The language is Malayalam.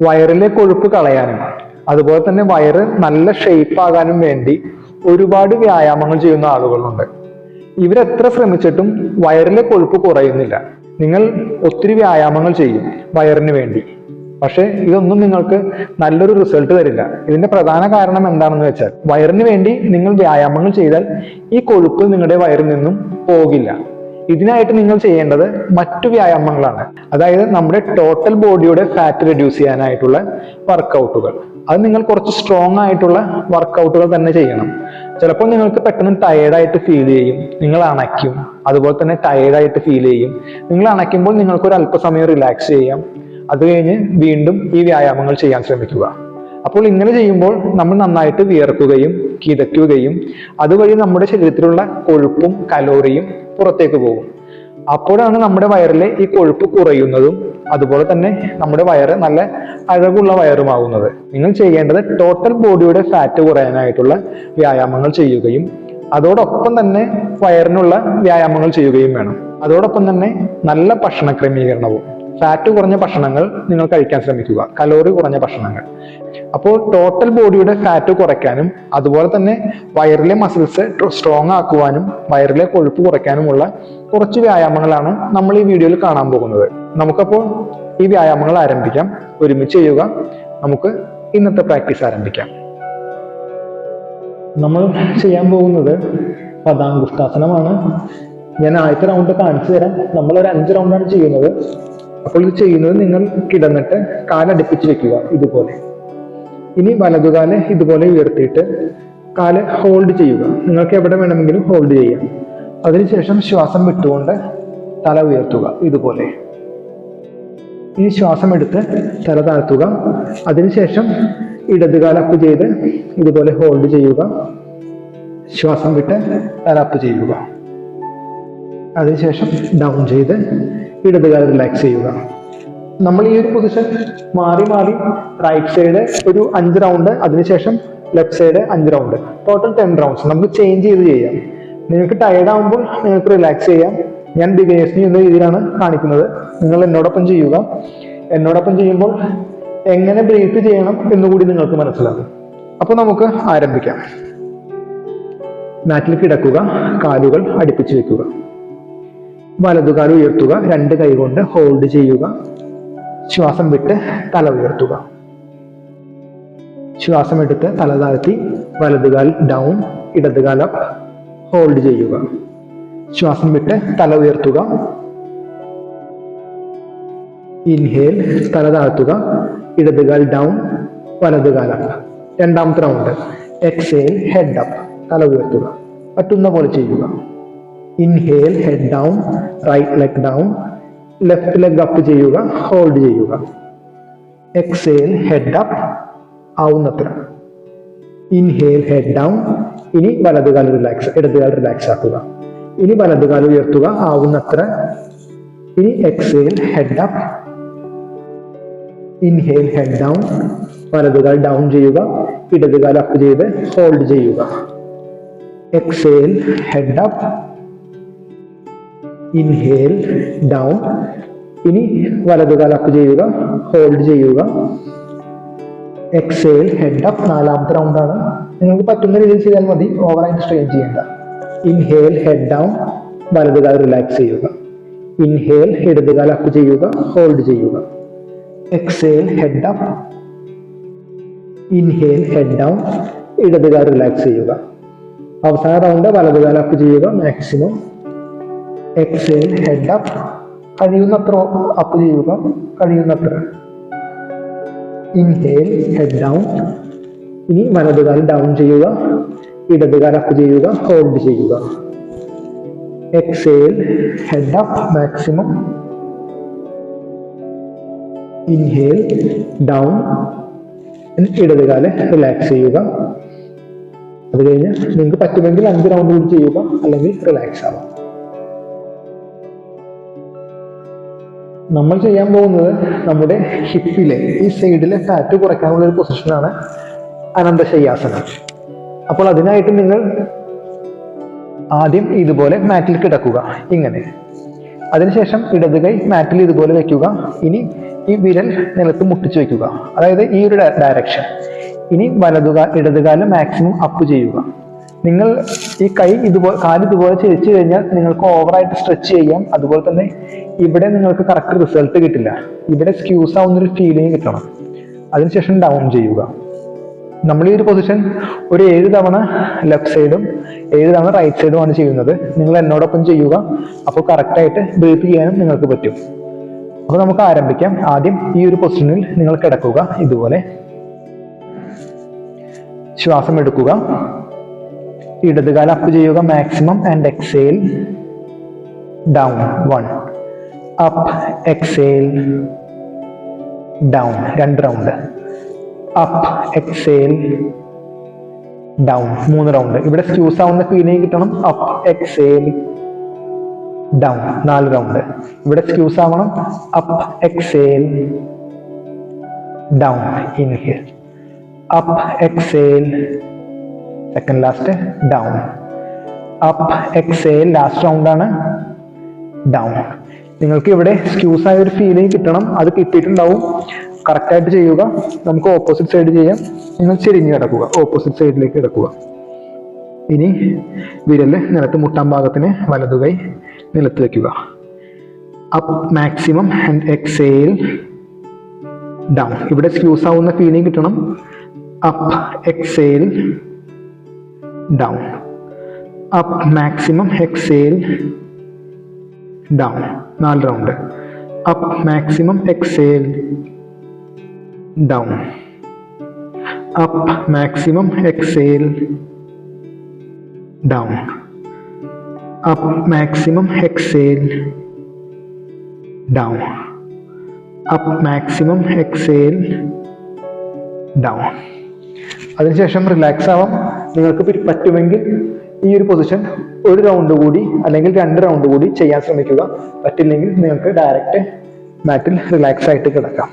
വയറിലെ കൊഴുപ്പ് കളയാനും അതുപോലെ തന്നെ വയറ് നല്ല ഷേപ്പ് ആകാനും വേണ്ടി ഒരുപാട് വ്യായാമങ്ങൾ ചെയ്യുന്ന ആളുകളുണ്ട്. ഇവരെത്ര ശ്രമിച്ചിട്ടും വയറിലെ കൊഴുപ്പ് കുറയുന്നില്ല. നിങ്ങൾ ഒത്തിരി വ്യായാമങ്ങൾ ചെയ്യും വയറിന് വേണ്ടി. പക്ഷെ ഇതൊന്നും നിങ്ങൾക്ക് നല്ലൊരു റിസൾട്ട് തരില്ല. ഇതിന്റെ പ്രധാന കാരണം എന്താണെന്ന് വെച്ചാൽ വയറിന് വേണ്ടി നിങ്ങൾ വ്യായാമങ്ങൾ ചെയ്താൽ ഈ കൊഴുപ്പ് നിങ്ങളുടെ വയറിൽ നിന്നും പോകില്ല. ഇതിനായിട്ട് നിങ്ങൾ ചെയ്യേണ്ടത് മറ്റു വ്യായാമങ്ങളാണ്. അതായത് നമ്മുടെ ടോട്ടൽ ബോഡിയുടെ ഫാറ്റ് റെഡ്യൂസ് ചെയ്യാനായിട്ടുള്ള വർക്കൗട്ടുകൾ അത് നിങ്ങൾ കുറച്ച് സ്ട്രോങ് ആയിട്ടുള്ള വർക്കൗട്ടുകൾ തന്നെ ചെയ്യണം. ചിലപ്പോൾ നിങ്ങൾക്ക് പെട്ടെന്ന് ടയേർഡായിട്ട് ഫീൽ ചെയ്യും. നിങ്ങൾ അണയ്ക്കും. അതുപോലെ തന്നെ ടയേർഡായിട്ട് ഫീൽ ചെയ്യും. നിങ്ങൾ അണയ്ക്കുമ്പോൾ നിങ്ങൾക്ക് ഒരു അല്പസമയം റിലാക്സ് ചെയ്യാം. അത് കഴിഞ്ഞ് വീണ്ടും ഈ വ്യായാമങ്ങൾ ചെയ്യാൻ ശ്രമിക്കുക. അപ്പോൾ ഇങ്ങനെ ചെയ്യുമ്പോൾ നമ്മൾ നന്നായിട്ട് വിയർക്കുകയും കിതയ്ക്കുകയും അതുവഴി നമ്മുടെ ശരീരത്തിലുള്ള കൊഴുപ്പും കലോറിയും പുറത്തേക്ക് പോകും. അപ്പോഴാണ് നമ്മുടെ വയറിലെ ഈ കൊഴുപ്പ് കുറയുന്നതും അതുപോലെ തന്നെ നമ്മുടെ വയറ് നല്ല അഴകുള്ള വയറുമാകുന്നത് നിങ്ങൾ ചെയ്യേണ്ടത് ടോട്ടൽ ബോഡിയുടെ ഫാറ്റ് കുറയാനായിട്ടുള്ള വ്യായാമങ്ങൾ ചെയ്യുകയും അതോടൊപ്പം തന്നെ വയറിനുള്ള വ്യായാമങ്ങൾ ചെയ്യുകയും വേണം. അതോടൊപ്പം തന്നെ നല്ല ഭക്ഷണ ക്രമീകരണവും ഫാറ്റ് കുറഞ്ഞ ഭക്ഷണങ്ങൾ നിങ്ങൾ കഴിക്കാൻ ശ്രമിക്കുക. കലോറി കുറഞ്ഞ ഭക്ഷണങ്ങൾ. അപ്പോൾ ടോട്ടൽ ബോഡിയുടെ ഫാറ്റ് കുറയ്ക്കാനും അതുപോലെ തന്നെ വയറിലെ മസിൽസ് സ്ട്രോങ് ആക്കുവാനും വയറിലെ കൊഴുപ്പ് കുറയ്ക്കാനുമുള്ള കുറച്ച് വ്യായാമങ്ങളാണ് നമ്മൾ ഈ വീഡിയോയിൽ കാണാൻ പോകുന്നത്. നമുക്കപ്പോൾ ഈ വ്യായാമങ്ങൾ ആരംഭിക്കാം. ഒരുമിച്ച് ചെയ്യുക. നമുക്ക് ഇന്നത്തെ പ്രാക്ടീസ് ആരംഭിക്കാം. നമ്മൾ ചെയ്യാൻ പോകുന്നത് പദാങ്കുഷ്ടാസനമാണ് ഞാൻ ആദ്യത്തെ റൗണ്ട് കാണിച്ചു തരാം. നമ്മൾ ഒരു അഞ്ച് റൗണ്ടാണ് ചെയ്യുന്നത്. അപ്പോൾ ഇത് ചെയ്യുന്നത് നിങ്ങൾ കിടന്നിട്ട് കാലടുപ്പിച്ച് വെക്കുക ഇതുപോലെ. ഇനി വലതുകാൽ ഇതുപോലെ ഉയർത്തിയിട്ട് കാൽ ഹോൾഡ് ചെയ്യുക. നിങ്ങൾക്ക് എവിടെ വേണമെങ്കിലും ഹോൾഡ് ചെയ്യാം. അതിനുശേഷം ശ്വാസം വിട്ടുകൊണ്ട് തല ഉയർത്തുക ഇതുപോലെ. ഇനി ശ്വാസം എടുത്ത് തല താഴ്ത്തുക. അതിനുശേഷം ഇടതുകാല അപ്പ് ചെയ്ത് ഇതുപോലെ ഹോൾഡ് ചെയ്യുക. ശ്വാസം വിട്ട് തല അപ്പ് ചെയ്യുക. അതിനുശേഷം ഡൗൺ ചെയ്ത് ഇടതുകാലം റിലാക്സ് ചെയ്യുക. നമ്മൾ ഈ ഒരു പൊസിഷൻ മാറി മാറി റൈറ്റ് സൈഡ് ഒരു അഞ്ച് റൗണ്ട് അതിനുശേഷം ലെഫ്റ്റ് സൈഡ് അഞ്ച് റൗണ്ട് ടോട്ടൽ ടെൻ റൗണ്ട്സ് നമുക്ക് ചേഞ്ച് ചെയ്ത് ചെയ്യാം. നിങ്ങൾക്ക് ടയർഡ് ആകുമ്പോൾ നിങ്ങൾക്ക് റിലാക്സ് ചെയ്യാം. ഞാൻ ബിഗേഴ്സിന് എന്ന രീതിയിലാണ് കാണിക്കുന്നത്. നിങ്ങൾ എന്നോടൊപ്പം ചെയ്യുക. എന്നോടൊപ്പം ചെയ്യുമ്പോൾ എങ്ങനെ ബ്രീത്ത് ചെയ്യണം എന്നുകൂടി നിങ്ങൾക്ക് മനസ്സിലാകും. അപ്പോൾ നമുക്ക് ആരംഭിക്കാം. മാറ്റിൽ കിടക്കുക കാലുകൾ അടുപ്പിച്ച് വെക്കുക. വലതുകാൽ ഉയർത്തുക രണ്ട് കൈ കൊണ്ട് ഹോൾഡ് ചെയ്യുക. ശ്വാസം വിട്ട് തല ഉയർത്തുക. ശ്വാസം എടുത്ത് തല താഴ്ത്തി വലതുകാൽ ഡൗൺ ഇടതുകാൽ അപ്പ് ഹോൾഡ് ചെയ്യുക. ശ്വാസം വിട്ട് തല ഉയർത്തുക. ഇൻഹേൽ തല താഴ്ത്തുക. ഇടതുകാൽ ഡൗൺ വലതുകാൽ അപ്പ് രണ്ടാമത്തെ റൗണ്ട് എക്സേൽ ഹെഡ് അപ്പ് തല ഉയർത്തുക. പറ്റുന്ന പോലെ ചെയ്യുക. Inhale head down right leg down left leg up ചെയ്യുക ഹോൾഡ് ചെയ്യുക. എക്സേൽ ഹെഡ് അപ്പ് ആവുന്നത്ര. ഇൻഹേൽ ഹെഡ് ഡൗൺ ഇനി വലതുകാൽ റിലാക്സ് ഇടതുകാൽ റിലാക്സ് ആക്കുക. ഇനി വലതുകാൽ ഉയർത്തുക ആവുന്നത്ര. ഇനി exhale head up inhale head down വലതുകാൽ down ചെയ്യുക ഇടതുകാൽ അപ്പ് ചെയ്ത് ഹോൾഡ് ചെയ്യുക. Exhale head up inhale down ഇനി വലതുകാൽ അപ്പ് ചെയ്യുക ഹോൾഡ് ചെയ്യുക. എക്സേൽ ഹെഡ് അപ്പ് നാലാമത്തെ റൗണ്ടാണ് നിങ്ങൾക്ക് പറ്റുന്ന രീതിയിൽ ചെയ്താൽ മതി. ഓവറായിട്ട് സ്ട്രെയിൻ ചെയ്യേണ്ട. ഇൻഹേൽ ഹെഡ് ഡൗൺ വലതുകാൽ റിലാക്സ് ചെയ്യുക. ഇൻഹേൽ ഇടതുകാൽ അപ്പ് ചെയ്യുക ഹോൾഡ് ചെയ്യുക. Exhale head up inhale head down ഇടതുകാൽ relax ചെയ്യുക. അവസാന റൗണ്ട് വലതുകാൽ അപ്പ് ചെയ്യുക മാക്സിമം എക്സേൽ ഹെഡ് അപ്പ് കഴിയുന്നത്ര അപ്പ് ചെയ്യുക. കഴിയുന്നത്ര. ഇൻഹേൽ ഹെഡ് ഡൗൺ ഇനി വലതുകാൽ ഡൗൺ ചെയ്യുക. ഇടതുകാൽ അപ്പ് ചെയ്യുക. ഹോൾഡ് ചെയ്യുക. Exhale head up maximum inhale down ഇടതുകാൽ relax ചെയ്യുക. അത് കഴിഞ്ഞ് നിങ്ങൾക്ക് പറ്റുമെങ്കിൽ അഞ്ച് റൗണ്ട് കൂടി ചെയ്യുക. അല്ലെങ്കിൽ റിലാക്സ് ആവാം. നമ്മൾ ചെയ്യാൻ പോകുന്നത് നമ്മുടെ ഹിപ്പിലെ ഈ സൈഡിലെ ഫാറ്റ് കുറയ്ക്കാനുള്ള ഒരു പൊസിഷനാണ് അനന്തശയ്യാസനം. അപ്പോൾ അതിനായിട്ട് നിങ്ങൾ ആദ്യം ഇതുപോലെ മാറ്റിൽ കിടക്കുക. ഇങ്ങനെ. അതിനുശേഷം ഇടത് കൈ മാറ്റിൽ ഇതുപോലെ വയ്ക്കുക ഇനി ഈ വിരൽ നിലത്ത് മുട്ടിച്ചു വയ്ക്കുക അതായത് ഈ ഒരു ഡയറക്ഷൻ ഇനി വലതുകാൽ ഇടതുകാലം മാക്സിമം അപ്പ് ചെയ്യുക. നിങ്ങൾ ഈ കൈ ഇതുപോലെ കാൽ ഇതുപോലെ ചരിച്ചു കഴിഞ്ഞാൽ നിങ്ങൾക്ക് ഓവറായിട്ട് സ്ട്രെച്ച് ചെയ്യാം. അതുപോലെ തന്നെ ഇവിടെ നിങ്ങൾക്ക് കറക്റ്റ് റിസൾട്ട് കിട്ടില്ല. ഇവിടെ സ്ക്യൂസ് ആവുന്നൊരു ഫീലിംഗ് കിട്ടണം. അതിനുശേഷം ഡൗൺ ചെയ്യുക. നമ്മൾ ഈ ഒരു പൊസിഷൻ ഒരു ഏഴ് തവണ ലെഫ്റ്റ് സൈഡും ഏഴ് തവണ റൈറ്റ് സൈഡുമാണ് ചെയ്യുന്നത്. നിങ്ങൾ എന്നോടൊപ്പം ചെയ്യുക. അപ്പോൾ കറക്റ്റായിട്ട് ബ്രീത്ത് ചെയ്യാനും നിങ്ങൾക്ക് പറ്റും. അപ്പോൾ നമുക്ക് ആരംഭിക്കാം. ആദ്യം ഈ ഒരു പൊസിഷനിൽ നിങ്ങൾ കിടക്കുക. ഇതുപോലെ ശ്വാസം എടുക്കുക. ഇടതുകാലം അപ്പ് ചെയ്യുക maximum and exhale down one up exhale down രണ്ട് റൗണ്ട് അപ്പ് എക്സേൽ ഡൗൺ മൂന്ന് റൗണ്ട് ഇവിടെ സ്ക്യൂസ് ആവുന്ന ഫീലിംഗ് കിട്ടണം. അപ്പ് എക്സേൽ ഡൗൺ നാല് റൗണ്ട് ഇവിടെ സ്ക്യൂസ് ആവണം up exhale down inhale up exhale second last down up exhale last round ആണ് ഡൗൺ നിങ്ങൾക്ക് ഇവിടെ സ്ക്യൂസ് ആയ ഒരു ഫീലിംഗ് കിട്ടണം. അത് കിട്ടിയിട്ടുണ്ടാവും. കറക്റ്റ് ആയിട്ട് ചെയ്യുക. നമുക്ക് ഓപ്പോസിറ്റ് സൈഡ് ചെയ്യാം. നിങ്ങൾ ചെരിഞ്ഞ് കിടക്കുക. ഓപ്പോസിറ്റ് സൈഡിലേക്ക് കിടക്കുക. ഇനി വിരൽ നിലത്ത് മുട്ടാൻ ഭാഗത്തിന് വലതുകൈ നിലത്ത് വയ്ക്കുക up maximum and exhale down ഇവിടെ സ്ക്യൂസ് ആവുന്ന ഫീലിംഗ് കിട്ടണം. Up exhale down up maximum exhale down നാല് round up maximum exhale down up maximum exhale down up maximum exhale down up maximum exhale down അതിനുശേഷം റിലാക്സ് ആവാം. നിങ്ങൾക്ക് പറ്റുമെങ്കിൽ ഈ ഒരു പൊസിഷൻ ഒരു റൗണ്ട് കൂടി അല്ലെങ്കിൽ രണ്ട് റൗണ്ട് കൂടി ചെയ്യാൻ ശ്രമിക്കുക. പറ്റില്ലെങ്കിൽ നിങ്ങൾക്ക് ഡയറക്റ്റ് മാറ്റിൽ റിലാക്സ് ആയിട്ട് കിടക്കാം.